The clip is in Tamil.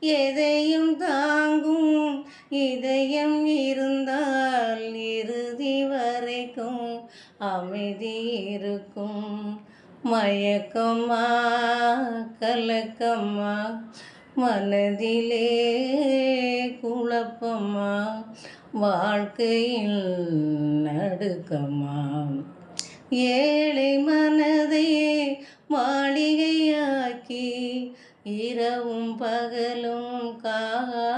எதையும் தாங்கும் இதயம் இருந்தால் இறுதி வரைக்கும் அமைதி இருக்கும். மயக்கமா கலக்கமா மனதிலே குழப்பமா வாழ்க்கையில் நடுக்கமா. ஏழை மனதை மாளிகையாக்கி இரவும் பகலும்